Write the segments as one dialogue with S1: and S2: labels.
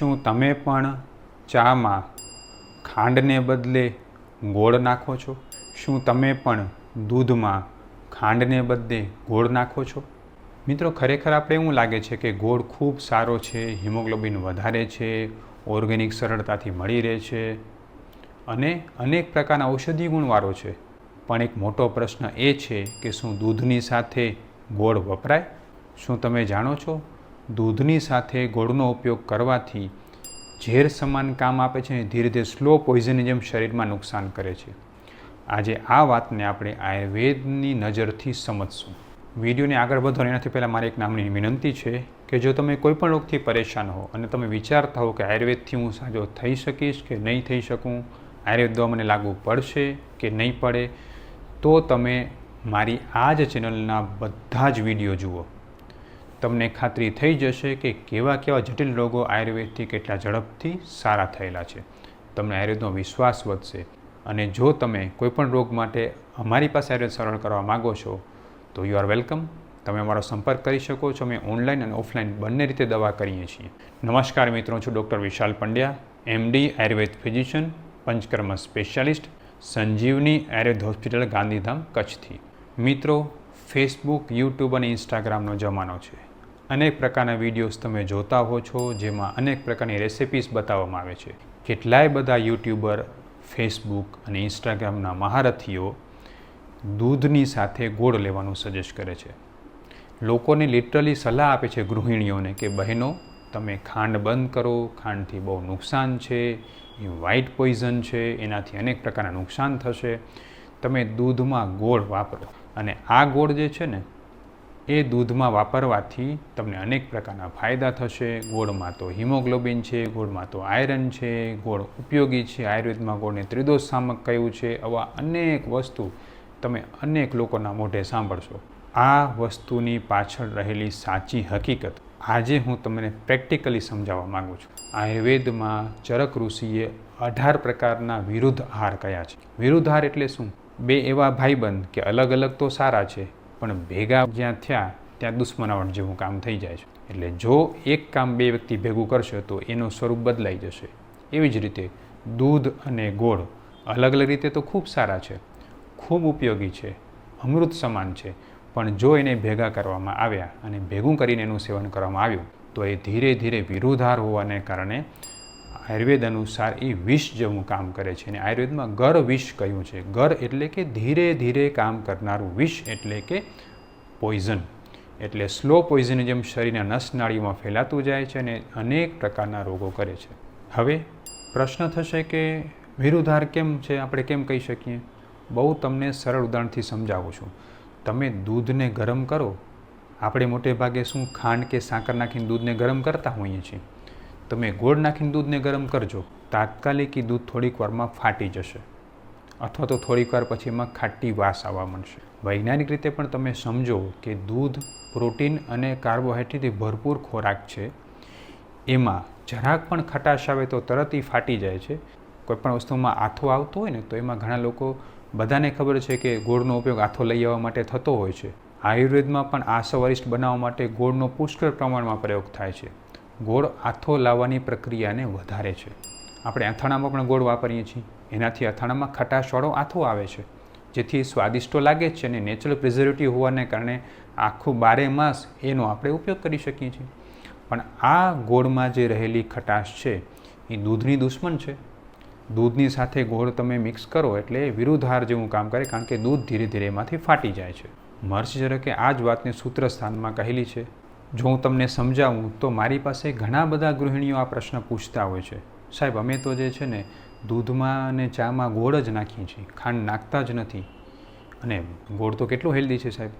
S1: શું તમે પણ ચામાં ખાંડને બદલે ગોળ નાખો છો? શું તમે પણ દૂધમાં ખાંડને બદલે ગોળ નાખો છો? મિત્રો, ખરેખર આપણે એવું લાગે છે કે ગોળ ખૂબ સારો છે, હિમોગ્લોબિન વધારે છે, ઓર્ગેનિક સરળતાથી મળી રહે છે અને અનેક પ્રકારના ઔષધિ ગુણવાળો છે. પણ એક મોટો પ્રશ્ન એ છે કે શું દૂધની સાથે ગોળ વપરાય? શું તમે જાણો છો? દૂધની સાથે ગોળનો ઉપયોગ કરવાથી ઝેર સમાન કામ આપે છે અને ધીરે ધીરે સ્લો પોઈઝનની જેમ શરીરમાં નુકસાન કરે છે. આજે આ વાતને આપણે આયુર્વેદની નજરથી સમજશું. વિડીયોને આગળ વધો એનાથી પહેલાં મારી એક નામની વિનંતી છે કે જો તમે કોઈપણ રોગથી પરેશાન હો અને તમે વિચારતા હો કે આયુર્વેદથી હું સાજો થઈ શકીશ કે નહીં થઈ શકું, આયુર્વેદ દવા મને લાગુ પડશે કે નહીં પડે, તો તમે મારી આ જ ચેનલના બધા જ વીડિયો જુઓ. તમને ખાતરી થઈ જશે કે કેવા કેવા જટિલ રોગો આયુર્વેદથી કેટલા ઝડપથી સારા થયેલા છે. તમને આયુર્વેદનો વિશ્વાસ વધશે અને જો તમે કોઈપણ રોગ માટે અમારી પાસે આયુર્વેદ સરળ કરવા માગો છો, તો યુ આર વેલકમ તમે અમારો સંપર્ક કરી શકો છો. અમે ઓનલાઈન અને ઓફલાઈન બંને રીતે દવા કરીએ છીએ. નમસ્કાર મિત્રો છું doctor Vishal Pandya MD Ayurveda physician, Panchakarma specialist, Sanjivani Ayurveda hospital Gandhidham, કચ્છથી. મિત્રો ફેસબુક યુટ્યુબ અને ઇન્સ્ટાગ્રામનો જમાનો છે. અનેક પ્રકારના વિડીયોઝ તમે જોતા હો છો, જેમાં અનેક પ્રકારની રેસિપીસ બતાવવામાં આવે છે. કેટલાય બધા યુટ્યુબર ફેસબુક અને ઇન્સ્ટાગ્રામના મહારથીઓ દૂધની સાથે ગોળ લેવાનું સજેસ્ટ કરે છે. લોકોને લિટરલી સલાહ આપે છે ગૃહિણીઓને કે, બહેનો, તમે ખાંડ બંધ કરો. ખાંડથી બહુ નુકસાન છે. એ વ્હાઇટ પોઈઝન છે. એનાથી અનેક પ્રકારના નુકસાન થશે. તમે દૂધમાં ગોળ વાપરો. અને આ ગોળ જે છે ને એ દૂધમાં વાપરવાથી તમને અનેક પ્રકારના ફાયદા થશે. ગોળમાં તો હિમોગ્લોબિન છે, ગોળમાં તો આયરન છે, ગોળ ઉપયોગી છે. આયુર્વેદમાં ગોળને ત્રિદોષ સામક કહ્યું છે. આવા અનેક વસ્તુ તમે અનેક લોકોના મોઢે સાંભળશો. આ વસ્તુની પાછળ રહેલી સાચી હકીકત આજે હું તમને પ્રેક્ટિકલી સમજાવવા માગું છું. આયુર્વેદમાં ચરક ઋષિએ અઢાર પ્રકારના વિરુદ્ધ આહાર કયા છે. વિરુદ્ધ આહાર એટલે શું? બે એવા ભાઈબંધ કે અલગ અલગ તો સારા છે. પણ ભેગા જ્યાં થયા, ત્યાં દુશ્મનાવટ જેવું કામ થઈ જાય છે. એટલે જો એક કામ બે વ્યક્તિ ભેગું કરશે, તો એનું સ્વરૂપ બદલાઈ જશે. એવી જ રીતે દૂધ અને ગોળ અલગ અલગ રીતે તો ખૂબ સારા છે, ખૂબ ઉપયોગી છે, અમૃત સમાન છે. પણ જો એને ભેગા કરવામાં આવ્યા અને ભેગું કરીને એનું સેવન કરવામાં આવ્યું, તો એ ધીરે ધીરે વિરુદ્ધાર હોવાને કારણે આયુર્વેદ અનુસાર એ વિષ જેવું કામ કરે છે. અને આયુર્વેદમાં ગર વિષ કહ્યું છે. ગર એટલે કે ધીરે ધીરે કામ કરનારું વિષ એટલે કે પોઈઝન. એટલે સ્લો પોઈઝન જેમ શરીરના નસ નાળીમાં ફેલાતું જાય છે અને અનેક પ્રકારના રોગો કરે છે. હવે પ્રશ્ન થશે કે વિરુદ્ધાર કેમ છે? આપણે કેમ કહી શકીએ? બહુ તમને સરળ ઉદાહરણથી સમજાવું છું. તમે દૂધને ગરમ કરો. આપણે મોટે ભાગે શું ખાંડ કે સાકર નાખીને દૂધને ગરમ કરતા હોઈએ છીએ. તમે ગોળ નાખીને દૂધને ગરમ કરજો. તાત્કાલિક એ દૂધ થોડીક વારમાં ફાટી જશે. અથવા તો થોડીક વાર પછી એમાં ખાટી વાસ આવવા માંડશે. વૈજ્ઞાનિક રીતે પણ તમે સમજો કે દૂધ, પ્રોટીન અને કાર્બોહાઈડ્રેટથી ભરપૂર ખોરાક છે. એમાં જરાક પણ ખટાશ આવે તો તરત એ ફાટી જાય છે. કોઈપણ વસ્તુમાં આથો આવતો હોય ને તો એમાં ઘણા લોકો બધાને ખબર છે કે ગોળનો ઉપયોગ આથો લઈ આવવા માટે થતો હોય છે. આયુર્વેદમાં પણ આસવરિષ્ઠ બનાવવા માટે ગોળનો પુષ્કળ પ્રમાણમાં પ્રયોગ થાય છે. ગોળ આથો લાવવાની પ્રક્રિયાને વધારે છે. આપણે અથાણામાં પણ ગોળ વાપરીએ છીએ. એનાથી અથાણામાં ખટાશવાળો આથો આવે છે, જેથી સ્વાદિષ્ટો લાગે છે અને નેચરલ પ્રિઝર્વેટિવ હોવાને કારણે આખું બારે માસ એનો આપણે ઉપયોગ કરી શકીએ છીએ. પણ આ ગોળમાં જે રહેલી ખટાશ છે, એ દૂધની દુશ્મન છે. દૂધની સાથે ગોળ તમે મિક્સ કરો એટલે વિરુદ્ધાર જેવું કામ કરે, કારણ કે દૂધ ધીરે ધીરે એમાંથી ફાટી જાય છે. મહર્ષિ જરકે આ જ વાતને સૂત્ર સ્થાનમાં કહેલી છે જો હું તમને સમજાવું, તો મારી પાસે ઘણા બધા ગૃહિણીઓ આ પ્રશ્ન પૂછતા હોય છે. સાહેબ, અમે તો જે છે ને, દૂધમાં અને ચામાં ગોળ જ નાખીએ છીએ, ખાંડ નાખતા જ નથી. અને ગોળ તો કેટલું હેલ્ધી છે સાહેબ?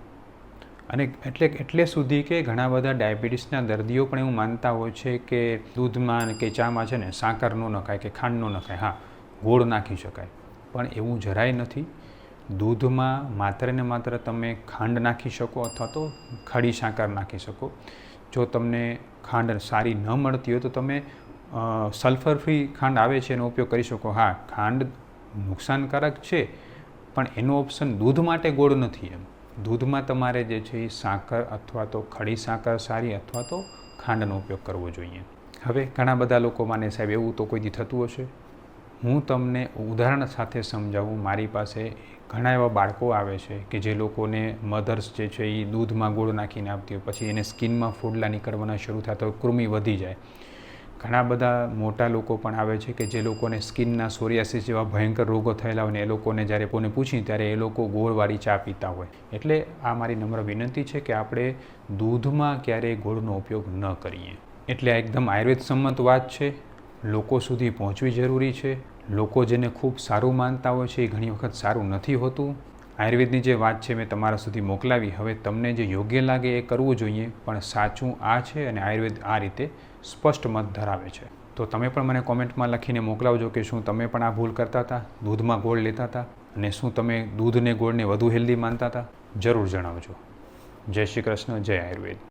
S1: અને એટલે એટલે સુધી કે ઘણા બધા ડાયાબિટીસના દર્દીઓ પણ એવું માનતા હોય છે કે દૂધમાં કે ચામાં છે ને સાકર ન નખાય કે ખાંડ ન નખાય, હા, ગોળ નાખી શકાય. પણ એવું જરાય નથી. દૂધમાં માત્ર ને માત્ર તમે ખાંડ નાખી શકો અથવા તો ખડી સાકર નાખી શકો. જો તમને ખાંડ સારી ન મળતી હોય તો તમે સલ્ફર ફ્રી ખાંડ આવે છે એનો ઉપયોગ કરી શકો. હા, ખાંડ નુકસાનકારક છે, પણ એનો ઓપ્શન દૂધ માટે ગોળ નથી એમ. દૂધમાં તમારે જે છે એ સાકર અથવા તો ખડી સાકર સારી અથવા તો ખાંડનો ઉપયોગ કરવો જોઈએ. હવે ઘણા બધા લોકો માને સાહેબ એવું તો કોઈ દી થતું હશે? હું તમને ઉદાહરણ સાથે સમજાવું. મારી પાસે ઘણા એવા બાળકો આવે છે કે જે લોકોને મધર્સ જે છે એ દૂધમાં ગોળ નાખીને આપતી હોય. પછી એને સ્કિનમાં ફોડલા નીકળવાના શરૂ થતા હોય કૃમિ વધી જાય. ઘણા બધા મોટા લોકો પણ આવે છે કે જે લોકોને સ્કિનના સોરિયાસિસ જેવા ભયંકર રોગો થયેલા હોય ને એ લોકોને જ્યારે કોને પૂછી ત્યારે એ લોકો ગોળવાળી ચા પીતા હોય. એટલે આ મારી નમ્ર વિનંતી છે કે આપણે દૂધમાં ક્યારેય ગોળનો ઉપયોગ ન કરીએ. એટલે આ એકદમ આયુર્વેદ સંમત વાત છે. લોકો સુધી પહોંચવી જરૂરી છે. લોકો જેને ખૂબ સારું માનતા હોય છે એ ઘણી વખત સારું નથી હોતું. આયુર્વેદની જે વાત છે મેં તમારા સુધી મોકલાવી. હવે તમને જે યોગ્ય લાગે એ કરવું જોઈએ, પણ સાચું આ છે અને આયુર્વેદ આ રીતે સ્પષ્ટ મત ધરાવે છે. તો તમે પણ મને કોમેન્ટમાં લખીને મોકલાવજો કે શું તમે પણ આ ભૂલ કરતા હતા? દૂધમાં ગોળ લેતા હતા? અને શું તમે દૂધને ગોળને વધુ હેલ્ધી માનતા હતા? જરૂર જણાવજો. જય શ્રી કૃષ્ણ, જય આયુર્વેદ.